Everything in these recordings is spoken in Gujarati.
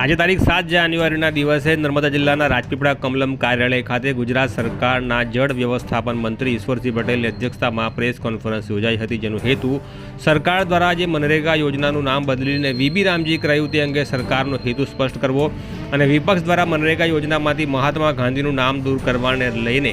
આજે તારીખ સાત જાન્યુઆરીના દિવસે નર્મદા જિલ્લાના રાજપીપળા કમલમ કાર્યાલય ખાતે ગુજરાત સરકારના જળ વ્યવસ્થાપન મંત્રી ઈશ્વરસિંહ પટેલની અધ્યક્ષતામાં પ્રેસ કોન્ફરન્સ યોજાઈ હતી, જેનો હેતુ સરકાર દ્વારા જે મનરેગા યોજનાનું નામ બદલીને વીબી રામજી કરાયું તે અંગે સરકારનો હેતુ સ્પષ્ટ કરવો અને વિપક્ષ દ્વારા મનરેગા યોજનામાંથી મહાત્મા ગાંધીનું નામ દૂર કરવાને લઈને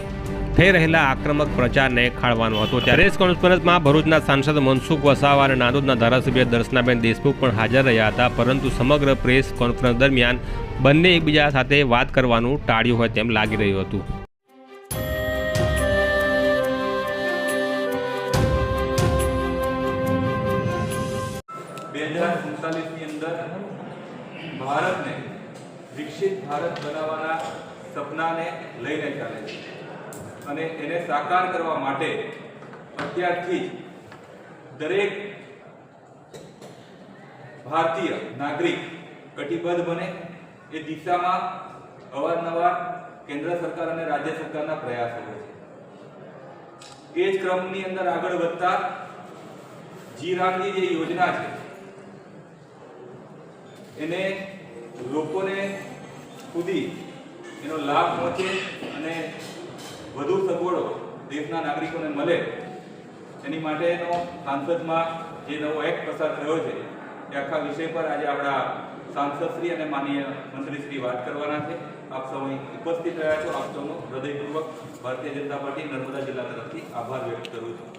થઈ રહેલા આક્રમક પ્રચારને ખાળવાનો હતો ત્યારે પ્રેસ કોન્ફરન્સમાં ભરૂચના સાંસદ મનસુખ વસાવા અને નાંદોદના ધારાસભ્ય દર્શનાબેન દેશમુખ પણ હાજર રહ્યા હતા, પરંતુ સમગ્ર પ્રેસ કોન્ફરન્સ દરમિયાન બંને એકબીજા સાથે વાત કરવાનું ટાળ્યું હોય તેમ લાગી રહ્યું હતું. ભારતને વિકસિત ભારત બનાવવાના સપનાને લઈને ચાલે છે. અને એને સાકાર કરવા માટે અત્યારથી દરેક ભારતીય નાગરિક કટિબદ્ધ બને એ દિશામાં અવારનવાર કેન્દ્ર સરકાર અને રાજ્ય સરકારના પ્રયાસો હોય છે. એ જ ક્રમની અંદર આગળ વધતા જી રામની જે યોજના છે, એને લોકોને સુધી એનો લાભ પહોંચે અને વધુ સગવડો દેશના નાગરિકોને મળે, એની માટેનો સાંસદમાં જે નવો એક્ટ પસાર થયો છે, એ આખા વિષય પર આજે આપણા સાંસદશ્રી અને માનનીય મંત્રીશ્રી વાત કરવાના છે. આપ સૌ ઉપસ્થિત રહ્યા છો. આપ સૌનો હૃદયપૂર્વક ભારતીય જનતા પાર્ટી નર્મદા જિલ્લા તરફથી આભાર વ્યક્ત કરું છું.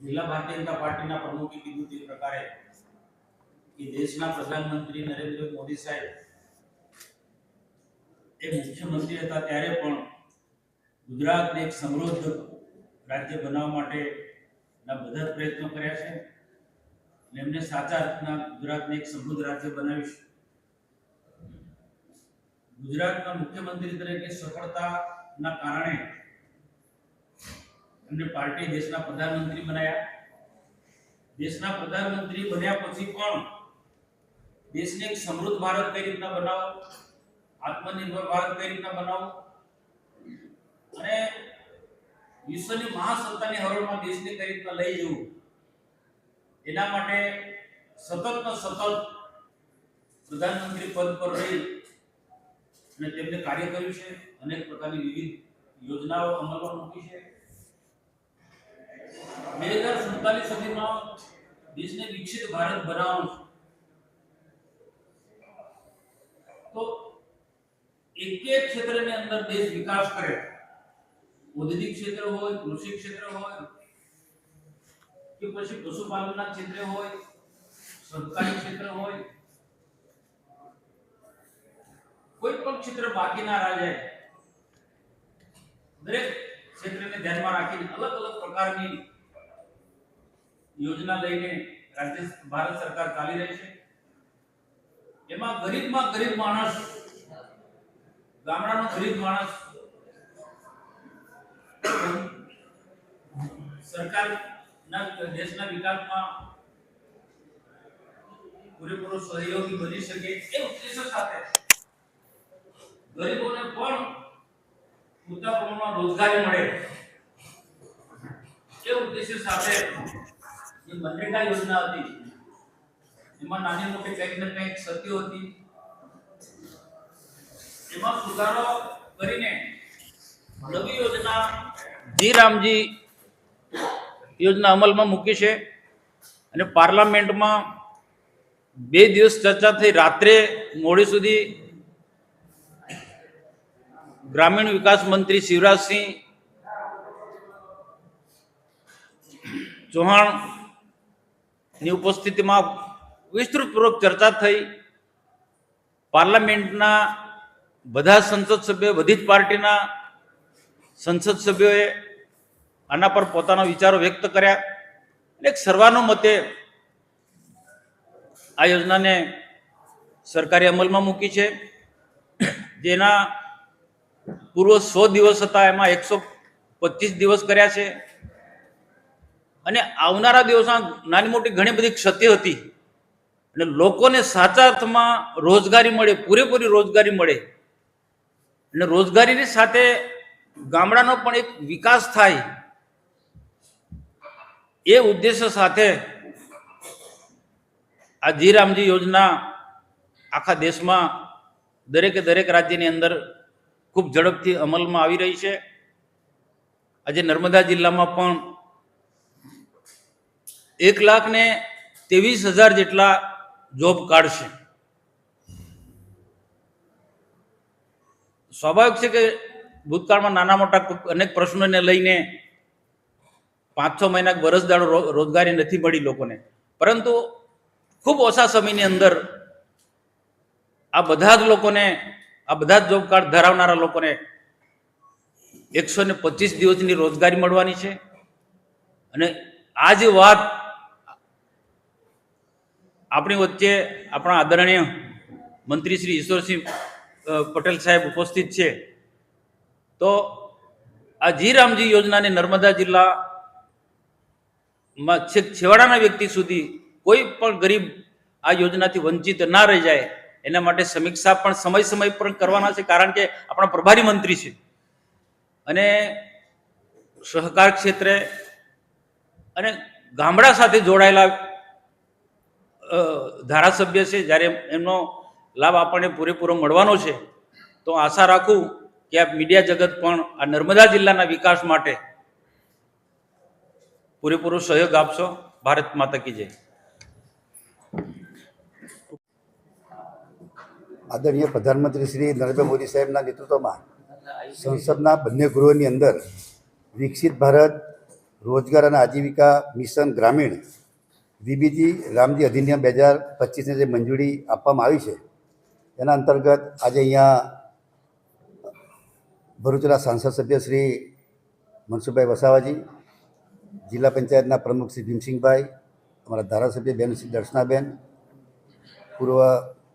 જિલ્લા ભારતીય જનતા પાર્ટીના પ્રમુખે કીધું તે પ્રકારે કે દેશના પ્રધાનમંત્રી નરેન્દ્ર મોદી સાહેબ એ મુખ્યમંત્રી હતા ત્યારે પણ ગુજરાતને એક સમૃદ્ધ રાજ્ય બનાવવા માટેના બધા પ્રયત્નો કર્યા છે. એમને સાચા અર્થના ગુજરાતને એક સમૃદ્ધ રાજ્ય બનાવીશ. ગુજરાતના મુખ્યમંત્રી તરીકે સફળતાના કારણે એમને પાર્ટી દેશના પ્રધાનમંત્રી બનાવ્યા દેશના પ્રધાનમંત્રી બન્યા પછી પણ દેશને એક સમૃદ્ધ ભારત કઈ રીતના બનાવો? આત્મનિર્ભર ભારત કઈ રીતના બનાવો? અને વિશ્વની મહાસત્તાની હરોળમાં દેશને કઈ રીતના લઈ જવું, એના માટે સતત સતત પ્રધાનમંત્રી પદ પર રહી અને તેમને કાર્ય કર્યું છે, અનેક પ્રકારની વિવિધ યોજનાઓ અમલમાં મૂકી છે. બે હજાર સુડતાલીસ સુધીમાં દેશને વિકસિત ભારત બનાવવાનું છે. તો એક એક ક્ષેત્રની અંદર દેશ વિકાસ કરે. ઔદ્યોગિક ક્ષેત્ર હોય, કૃષિ ક્ષેત્ર હોય, કે પછી પશુપાલનના ક્ષેત્રે હોય, સરકારી ક્ષેત્ર હોય, કોઈ પણ ક્ષેત્ર બાકી ના રહે. દરેક ક્ષેત્રને ધ્યાનમાં રાખીને અલગ અલગ પ્રકારની યોજના લઈને રાજ્ય ભારત સરકાર ચાલી રહી છે. એમાં ગરીબમાં ગરીબ માણસ, ગામડાનો ગરીબ માણસ સરકારના દેશના વિકાસમાં પૂરેપૂરો સહયોગી બની શકે એ ઉદ્દેશ્ય સાથે ગરીબોને પણ પૂરતા પ્રમાણમાં રોજગારી મળે એ ઉદ્દેશ્ય સાથે જે મનરેગા યોજના હતી, એમાં નાની મોટી કંઈક ને કંઈક ક્ષતિઓ હતી. એમાં સુધારો કરીને નવી યોજના જી રામજી, યોજના અમલમાં મૂકી છે. અને પાર્લામેન્ટમાં બે દિવસ ચર્ચા થઈ. રાત્રે મોડી સુધી ગ્રામીણ વિકાસ મંત્રી શિવરાજસિંહ ચૌહાણની ઉપસ્થિતિમાં વિસ્તૃતપૂર્વક ચર્ચા થઈ. પાર્લામેન્ટના બધા સંસદ સભ્યો, બધી જ પાર્ટીના સંસદ સભ્યોએ આના પર પોતાના વિચારો વ્યક્ત કર્યા. એક સર્વાનુમતે આ યોજનાને સરકારે અમલમાં મૂકી છે. જેના પૂર્વ સો દિવસ હતા, એમાં એકસો પચીસ દિવસ કર્યા છે. અને આવનારા દિવસમાં નાની મોટી ઘણી બધી ક્ષતિ હતી. અને લોકોને સાચા અર્થમાં રોજગારી મળે, પૂરેપૂરી રોજગારી મળે. અને રોજગારીની સાથે ગામડાનો પણ એક વિકાસ થાય. એ ઉદ્દેશ્ય સાથે આ જી રામજી યોજના આખા દેશમાં દરેકે દરેક રાજ્યની અંદર ખૂબ ઝડપથી અમલમાં આવી રહી છે. આજે નર્મદા જિલ્લામાં પણ એક લાખ ને ત્રેવીસ હજાર જેટલા જોબ કાર્ડ છે. સ્વાભાવિક છે કે ભૂતકાળમાં નાના મોટા અનેક પ્રશ્નોને લઈને પાંચ છ મહિના વરસ દાડો રોજગારી નથી મળી લોકોને. પરંતુ ખૂબ ઓછા સમયની અંદર આ બધા જ લોકોને, આ બધા જ જોબ કાર્ડ ધરાવનારા લોકોને એકસો ને પચીસ દિવસની રોજગારી મળવાની છે. અને આ જે વાત આપણી વચ્ચે આપણા આદરણીય મંત્રી શ્રી ઈશ્વરસિંહ પટેલ સાહેબ ઉપસ્થિત છે. તો આ જી રામજી યોજનાને નર્મદા જિલ્લામાં છેક છેવાડાના વ્યક્તિ સુધી કોઈ પણ ગરીબ આ યોજનાથી વંચિત ના રહી જાય, એના માટે સમીક્ષા પણ સમય સમય પર કરવાના છે, કારણ કે આપણા પ્રભારી મંત્રી છે. અને સહકાર ક્ષેત્રે અને ગામડા સાથે જોડાયેલા ધારાસભ્ય છે, જ્યારે એમનો લાભ આપણને પૂરેપૂરો મળવાનો છે, તો આશા રાખું કે આ મીડિયા જગત પણ આ નર્મદા જિલ્લાના વિકાસ માટે પૂરેપૂરો સહયોગ આપશો. ભારત માતા કી જય. આદરણીય પ્રધાનમંત્રી શ્રી નરેન્દ્ર મોદી સાહેબના નેતૃત્વમાં સંસદના બંને ગૃહોની અંદર વિકસિત ભારત, રોજગાર અને આજીવિકા મિશન ગ્રામીણ વીબીજી રામજી અધિનિયમ બે હજાર પચીસને જે મંજૂરી આપવામાં આવી છે, એના અંતર્ગત આજે અહીંયા ભરૂચના સાંસદ સભ્ય શ્રી મનસુખભાઈ વસાવાજી જિલ્લા પંચાયતના પ્રમુખ શ્રી ભીમસિંહભાઈ, અમારા ધારાસભ્ય બેન શ્રી દર્શનાબેન, પૂર્વ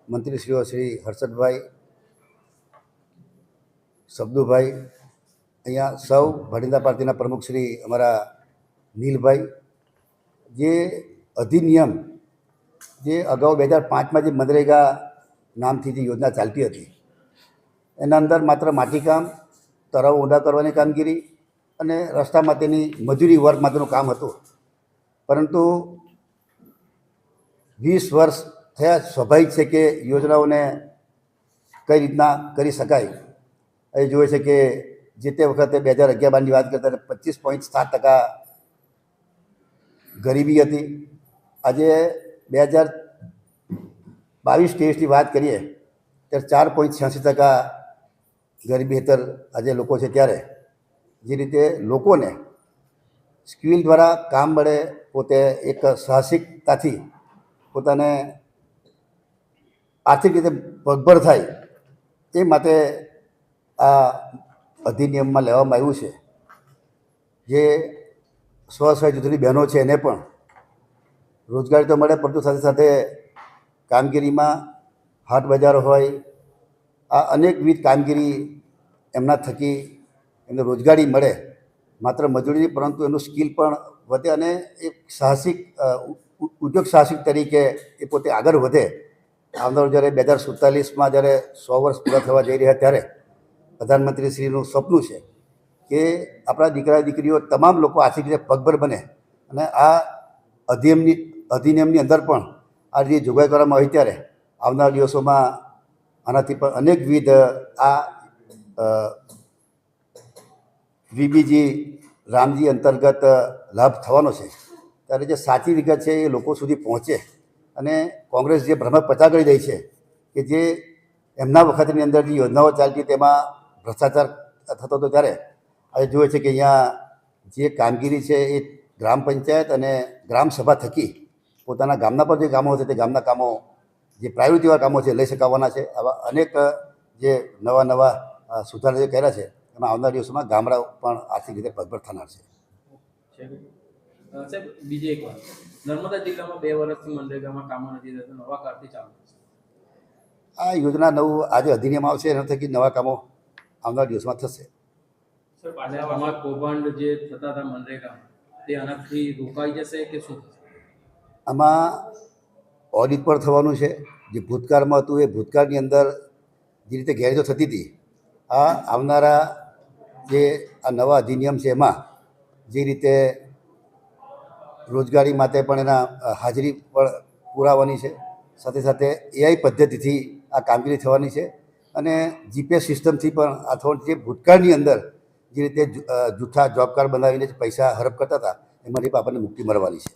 મંત્રીશ્રીઓ શ્રી હર્ષદભાઈ, શબ્દુભાઈ, અહીંયા સૌ ભટિંદા પાર્ટીના પ્રમુખ શ્રી અમારા નીલભાઈ, જે અધિનિયમ, જે અગાઉ બે હજાર પાંચમાં જે મનરેગા નામથી જે યોજના ચાલતી હતી, એના અંદર માત્ર માટીકામ તળાવ ઊંડા કરવાની કામગીરી અને રસ્તામાં તેની મજૂરી વર્ગ માટેનું કામ હતું. પરંતુ વીસ વર્ષ થયા સ્વાભાવિક છે કે યોજનાઓને કઈ રીતના કરી શકાય. એ જોઈએ છે કે જે તે વખતે બે હજાર અગિયાર બારની વાત કરતા પચીસ પોઈન્ટ સાત ટકા ગરીબી હતી. આજે બે હજાર બાવીસ ત્રેવીસની વાત કરીએ, ત્યારે ચાર પોઈન્ટ છ્યાસી ટકા ગરીબી હેઠળ આજે લોકો છે ત્યારે જે રીતે લોકોને સ્કિલ દ્વારા કામ મળે, પોતે એક સાહસિકતાથી પોતાને આર્થિક રીતે પગભર થાય, એ માટે આ અધિનિયમમાં લેવામાં આવ્યું છે. જે સ્વસહાય જૂથની બહેનો છે એને પણ રોજગારી તો મળે, પરંતુ સાથે સાથે કામગીરીમાં હાટ બજાર હોય, આ અનેકવિધ કામગીરી એમના થકી એમને રોજગારી મળે, માત્ર મજૂરી પરંતુ એનું સ્કિલ પણ વધે અને એક સાહસિક ઉદ્યોગ સાહસિક તરીકે એ પોતે આગળ વધે. આવનારું જ્યારે બે હજાર સુડતાલીસમાં જ્યારે સો વર્ષ પૂરા થવા જઈ રહ્યા ત્યારે પ્રધાનમંત્રીશ્રીનું સપનું છે કે આપણા દીકરા, દીકરીઓ તમામ લોકો આર્થિક રીતે પગભર બને અને આ અધિનિયમની અધિનિયમની અંદર પણ આ રીતે જોગવાઈ કરવામાં આવી ત્યારે આવનાર દિવસોમાં આનાથી પણ અનેકવિધ આ વીબીજી રામજી અંતર્ગત લાભ થવાનો છે. ત્યારે જે સાચી વિગત છે એ લોકો સુધી પહોંચે. અને કોંગ્રેસ જે ભ્રમ પચા કરી રહી છે, કે જે એમના વખતની અંદર જે યોજનાઓ ચાલતી તેમાં ભ્રષ્ટાચાર થતો હતો ત્યારે, આજે જોઈએ છે કે અહીંયા જે કામગીરી છે એ ગ્રામ પંચાયત અને ગ્રામ સભા થકી પોતાના ગામના પર જે કામો છે, તે ગામના કામો જે પ્રાયોરિટીવાળા કામો છે લઈ શકાવવાના છે. આવા અનેક જે નવા નવા સુધારા જે કર્યા છે એમાં આવનાર દિવસોમાં ગામડાઓ પણ આર્થિક રીતે પગભર થનાર છે. સાહેબ બીજી એક વાત. નર્મદા જિલ્લામાં બે વર્ષથી મનરેગામાં કામો નથી થતા નવા કાર્ડથી ચાલુ આ યોજના નવું આજે અધિનિયમ આવશે એના થકી નવા કામો આવનાર દિવસમાં થશે. કૌભાંડ જે થતા હતા મનરેગા તે આનાથી રોકાઈ જશે કે શું આમાં ઓડિટ પણ થવાનું છે. જે ભૂતકાળમાં હતું એ ભૂતકાળની અંદર જે રીતે ગેરરીતો થતી હતી આ આવનારા જે આ નવા અધિનિયમ છે એમાં જે રીતે રોજગારી માટે પણ એના હાજરી પણ પુરાવાની છે. સાથે સાથે એઆઈ પદ્ધતિથી આ કામગીરી થવાની છે. અને જીપીએસ સિસ્ટમથી પણ અથવા જે ભૂતકાળની અંદર જે રીતે જૂઠા જોબ કાર્ડ બનાવીને પૈસા હડપ કરતા હતા, એમાંથી પણ આપણને મુક્તિ મળવાની છે.